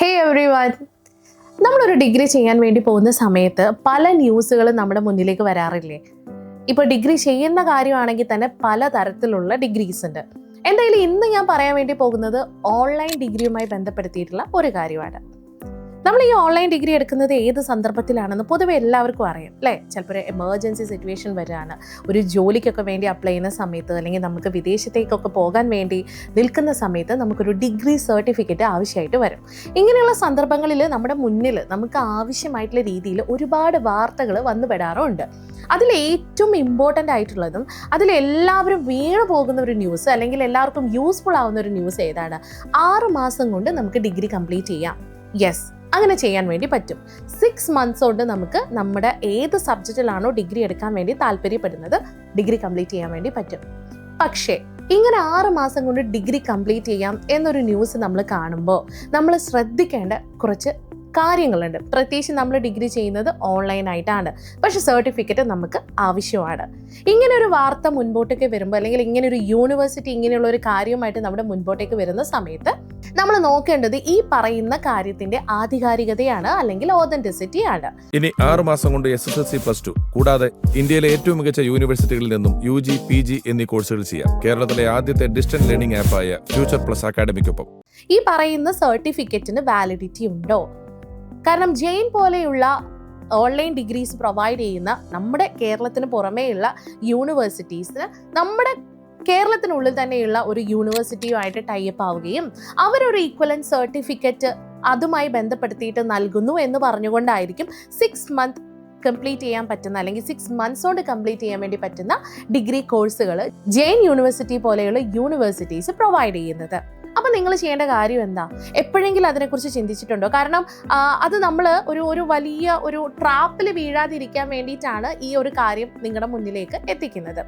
ഹേ everyone നമ്മളൊരു degree ചെയ്യാൻ വേണ്ടി പോകുന്ന സമയത്ത് പല ന്യൂസുകളും നമ്മുടെ മുന്നിലേക്ക് വരാറില്ലേ? ഇപ്പോൾ ഡിഗ്രി ചെയ്യുന്ന കാര്യമാണെങ്കിൽ തന്നെ പല തരത്തിലുള്ള ഡിഗ്രീസ് ഉണ്ട്. എന്തായാലും ഇന്ന് ഞാൻ പറയാൻ വേണ്ടി പോകുന്നത് ഓൺലൈൻ ഡിഗ്രിയുമായി ബന്ധപ്പെടുത്തിയിട്ടുള്ള ഒരു കാര്യമാണ്. നമ്മൾ ഈ ഓൺലൈൻ ഡിഗ്രി എടുക്കുന്നത് ഏത് സന്ദർഭത്തിലാണെന്ന് പൊതുവെ എല്ലാവർക്കും അറിയാം അല്ലേ? ചിലപ്പോൾ ഒരു എമർജൻസി സിറ്റുവേഷൻ വരികയാണ് ഒരു ജോലിക്കൊക്കെ വേണ്ടി അപ്ലൈ ചെയ്യുന്ന സമയത്ത് അല്ലെങ്കിൽ നമുക്ക് വിദേശത്തേക്കൊക്കെ പോകാൻ വേണ്ടി നിൽക്കുന്ന സമയത്ത് നമുക്കൊരു ഡിഗ്രി സർട്ടിഫിക്കറ്റ് ആവശ്യമായിട്ട് വരും. ഇങ്ങനെയുള്ള സന്ദർഭങ്ങളിൽ നമ്മുടെ മുന്നിൽ നമുക്ക് ആവശ്യമായിട്ടുള്ള രീതിയിൽ ഒരുപാട് വാർത്തകൾ വന്നുപെടാറുണ്ട് അതിൽ ഏറ്റവും ഇമ്പോർട്ടന്റ് ആയിട്ടുള്ളതും അതിൽ എല്ലാവരും വീണു പോകുന്ന ഒരു ന്യൂസ് അല്ലെങ്കിൽ എല്ലാവർക്കും യൂസ്ഫുൾ ആവുന്ന ഒരു ന്യൂസ് ഏതാണ്? ആറ് മാസം കൊണ്ട് നമുക്ക് ഡിഗ്രി കംപ്ലീറ്റ് ചെയ്യാം. യെസ് അങ്ങനെ ചെയ്യാൻ വേണ്ടി പറ്റും. സിക്സ് മന്ത്സ് കൊണ്ട് നമുക്ക് നമ്മുടെ ഏത് സബ്ജക്റ്റിലാണോ ഡിഗ്രി എടുക്കാൻ വേണ്ടി താല്പര്യപ്പെടുന്നത് ഡിഗ്രി കംപ്ലീറ്റ് ചെയ്യാൻ വേണ്ടി പറ്റും. പക്ഷേ ഇങ്ങനെ ആറ് മാസം കൊണ്ട് ഡിഗ്രി കംപ്ലീറ്റ് ചെയ്യാം എന്നൊരു ന്യൂസ് നമ്മൾ കാണുമ്പോൾ നമ്മൾ ശ്രദ്ധിക്കേണ്ട കുറച്ച് കാര്യങ്ങളുണ്ട്. പ്രത്യേകിച്ച് നമ്മൾ ഡിഗ്രി ചെയ്യുന്നത് ഓൺലൈനായിട്ടാണ് പക്ഷെ സർട്ടിഫിക്കറ്റ് നമുക്ക് ആവശ്യമാണ്. ഇങ്ങനെ ഒരു വാർത്ത മുൻപോട്ടേക്ക് വരുമ്പോൾ അല്ലെങ്കിൽ ഇങ്ങനെ ഒരു യൂണിവേഴ്സിറ്റി ഇങ്ങനെയുള്ള ഒരു കാര്യമായിട്ട് നമ്മുടെ മുൻപോട്ടേക്ക് വരുന്ന സമയത്ത് നമ്മൾ നോക്കേണ്ടത് ഈ പറയുന്ന കാര്യത്തിന്റെ ആധികാരികതയാണ് അല്ലെങ്കിൽ ഓതന്റിസിറ്റി ആണ്. ഇനി ആറ് മാസം കൊണ്ട് S S L C plus two കൂടാതെ ഇന്ത്യയിലെ ഏറ്റവും മികച്ച യൂണിവേഴ്സിറ്റികളിൽ നിന്നും യു ജി പി ജി എന്നീ കോഴ്സുകൾ ചെയ്യാം. കേരളത്തിലെ ആദ്യത്തെ ഡിസ്റ്റന്റ് ലേണിംഗ് ആപ്പായ ഫ്യൂച്ചർ പ്ലസ് അക്കാഡമിക്കൊപ്പം ഈ പറയുന്ന സർട്ടിഫിക്കറ്റിന് വാലിഡിറ്റി ഉണ്ടോ? കാരണം ജെയിൻ പോലെയുള്ള ഓൺലൈൻ ഡിഗ്രീസ് പ്രൊവൈഡ് ചെയ്യുന്ന നമ്മുടെ കേരളത്തിന് പുറമേയുള്ള യൂണിവേഴ്സിറ്റീസിന് നമ്മുടെ കേരളത്തിനുള്ളിൽ തന്നെയുള്ള ഒരു യൂണിവേഴ്സിറ്റിയുമായിട്ട് ടൈപ്പ് ആവുകയും അവരൊരു ഈക്വലൻ സർട്ടിഫിക്കറ്റ് അതുമായി ബന്ധപ്പെടുത്തിയിട്ട് നൽകുന്നു എന്ന് പറഞ്ഞുകൊണ്ടായിരിക്കും സിക്സ് മന്ത് കംപ്ലീറ്റ് ചെയ്യാൻ പറ്റുന്ന അല്ലെങ്കിൽ സിക്സ് മന്ത്സ് കൊണ്ട് കംപ്ലീറ്റ് ചെയ്യാൻ വേണ്ടി പറ്റുന്ന ഡിഗ്രി കോഴ്സുകൾ ജെയിൻ യൂണിവേഴ്സിറ്റി പോലെയുള്ള യൂണിവേഴ്സിറ്റീസ് പ്രൊവൈഡ് ചെയ്യുന്നത്. അപ്പം നിങ്ങൾ ചെയ്യേണ്ട കാര്യം എന്താ? എപ്പോഴെങ്കിലും അതിനെക്കുറിച്ച് ചിന്തിച്ചിട്ടുണ്ടോ? കാരണം അത് നമ്മൾ ഒരു ഒരു വലിയ ഒരു ട്രാപ്പിൽ വീഴാതിരിക്കാൻ വേണ്ടിയിട്ടാണ് ഈ ഒരു കാര്യം നിങ്ങളുടെ മുന്നിലേക്ക് എത്തിക്കുന്നത്.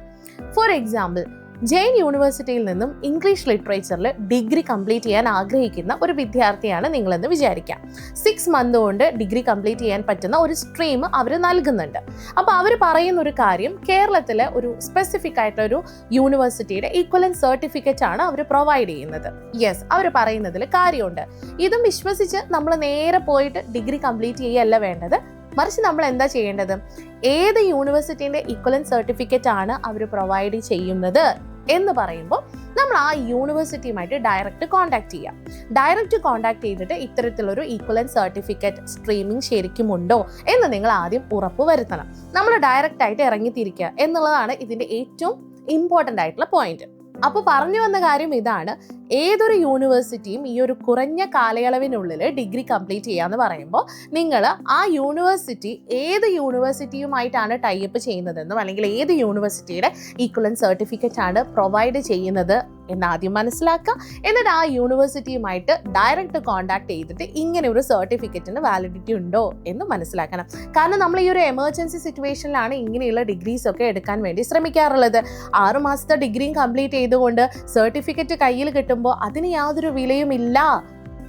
ഫോർ എക്സാമ്പിൾ ജെയിൻ യൂണിവേഴ്സിറ്റിയിൽ നിന്നും ഇംഗ്ലീഷ് ലിറ്ററേച്ചറിൽ ഡിഗ്രി കംപ്ലീറ്റ് ചെയ്യാൻ ആഗ്രഹിക്കുന്ന ഒരു വിദ്യാർത്ഥിയാണ് നിങ്ങളെന്ന് വിചാരിക്കാം. സിക്സ് മന്ത് കൊണ്ട് ഡിഗ്രി കംപ്ലീറ്റ് ചെയ്യാൻ പറ്റുന്ന ഒരു സ്ട്രീം അവർ നൽകുന്നുണ്ട്. അപ്പോൾ അവർ പറയുന്ന ഒരു കാര്യം കേരളത്തിലെ ഒരു സ്പെസിഫിക് ആയിട്ടുള്ള ഒരു യൂണിവേഴ്സിറ്റിയുടെ ഈക്വലൻ സർട്ടിഫിക്കറ്റ് ആണ് അവർ പ്രൊവൈഡ് ചെയ്യുന്നത്. യെസ് അവർ പറയുന്നതിൽ കാര്യമുണ്ട്. ഇതും വിശ്വസിച്ച് നമ്മൾ നേരെ പോയിട്ട് ഡിഗ്രി കംപ്ലീറ്റ് ചെയ്യല്ല വേണ്ടത്. മറിച്ച് നമ്മൾ എന്താ ചെയ്യേണ്ടത്? ഏത് യൂണിവേഴ്സിറ്റീന്റെ ഈക്വലൻ സർട്ടിഫിക്കറ്റ് ആണ് അവർ പ്രൊവൈഡ് ചെയ്യുന്നത്? എന്ന് പറയുമ്പോൾ നമ്മൾ ആ യൂണിവേഴ്സിറ്റിയുമായിട്ട് ഡയറക്റ്റ് കോൺടാക്ട് ചെയ്യാം. ഡയറക്റ്റ് കോൺടാക്ട് ചെയ്തിട്ട് ഇത്തരത്തിലൊരു ഈക്വലൻ സർട്ടിഫിക്കറ്റ് സ്ട്രീമിംഗ് ശരിക്കും ഉണ്ടോ എന്ന് നിങ്ങൾ ആദ്യം ഉറപ്പ് വരുത്തണം. നമ്മൾ ഡയറക്റ്റ് ആയിട്ട് ഇറങ്ങിത്തിരിക്കുക എന്നുള്ളതാണ് ഇതിന്റെ ഏറ്റവും ഇമ്പോർട്ടന്റ് ആയിട്ടുള്ള പോയിന്റ് അപ്പോൾ പറഞ്ഞു വന്ന കാര്യം ഇതാണ്. ഏതൊരു യൂണിവേഴ്സിറ്റിയും ഈ ഒരു കുറഞ്ഞ കാലയളവിനുള്ളിൽ ഡിഗ്രി കംപ്ലീറ്റ് ചെയ്യാന്ന് പറയുമ്പോൾ നിങ്ങൾ ആ യൂണിവേഴ്സിറ്റി ഏത് യൂണിവേഴ്സിറ്റിയുമായിട്ടാണ് ടൈപ്പ് ചെയ്യുന്നതെന്നും അല്ലെങ്കിൽ ഏത് യൂണിവേഴ്സിറ്റിയുടെ ഈക്വലൻ സർട്ടിഫിക്കറ്റ് ആണ് പ്രൊവൈഡ് ചെയ്യുന്നത് എന്ന് ആദ്യം മനസ്സിലാക്കുക. എന്നിട്ട് ആ യൂണിവേഴ്സിറ്റിയുമായിട്ട് ഡയറക്റ്റ് കോൺടാക്ട് ചെയ്തിട്ട് ഇങ്ങനെ ഒരു സർട്ടിഫിക്കറ്റിന് വാലിഡിറ്റി ഉണ്ടോ എന്ന് മനസ്സിലാക്കണം. കാരണം നമ്മൾ ഈ ഒരു എമർജൻസി സിറ്റുവേഷനിലാണ് ഇങ്ങനെയുള്ള ഡിഗ്രീസ് ഒക്കെ എടുക്കാൻ വേണ്ടി ശ്രമിക്കാറുള്ളത്. ആറുമാസത്തെ ഡിഗ്രിയും കംപ്ലീറ്റ് ചെയ്തുകൊണ്ട് സർട്ടിഫിക്കറ്റ് കയ്യിൽ കിട്ടുമ്പോൾ അതിന് യാതൊരു വിലയും ഇല്ല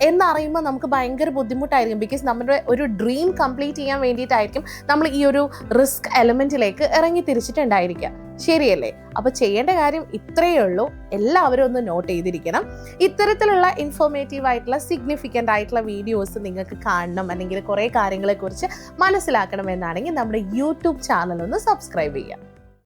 എന്നറിയുമ്പോൾ നമുക്ക് ഭയങ്കര ബുദ്ധിമുട്ടായിരിക്കും. ബിക്കോസ് നമ്മുടെ ഒരു ഡ്രീം കംപ്ലീറ്റ് ചെയ്യാൻ വേണ്ടിയിട്ടായിരിക്കും നമ്മൾ ഈ ഒരു റിസ്ക് എലമെന്റിലേക്ക് ഇറങ്ങി തിരിച്ചിട്ടുണ്ടായിരിക്കുക. ശരിയല്ലേ? അപ്പോൾ ചെയ്യേണ്ട കാര്യം ഇത്രയേ ഉള്ളൂ. എല്ലാവരും ഒന്ന് നോട്ട് ചെയ്തിരിക്കണം. ഇത്തരത്തിലുള്ള ഇൻഫോർമേറ്റീവ് ആയിട്ടുള്ള സിഗ്നിഫിക്കന്റ് ആയിട്ടുള്ള വീഡിയോസ് നിങ്ങൾക്ക് കാണണം. അല്ലെങ്കിൽ കുറേ കാര്യങ്ങളെക്കുറിച്ച് മനസ്സിലാക്കണം എന്നാണെങ്കിൽ നമ്മുടെ യൂട്യൂബ് ചാനൽ ഒന്ന് സബ്സ്ക്രൈബ് ചെയ്യാം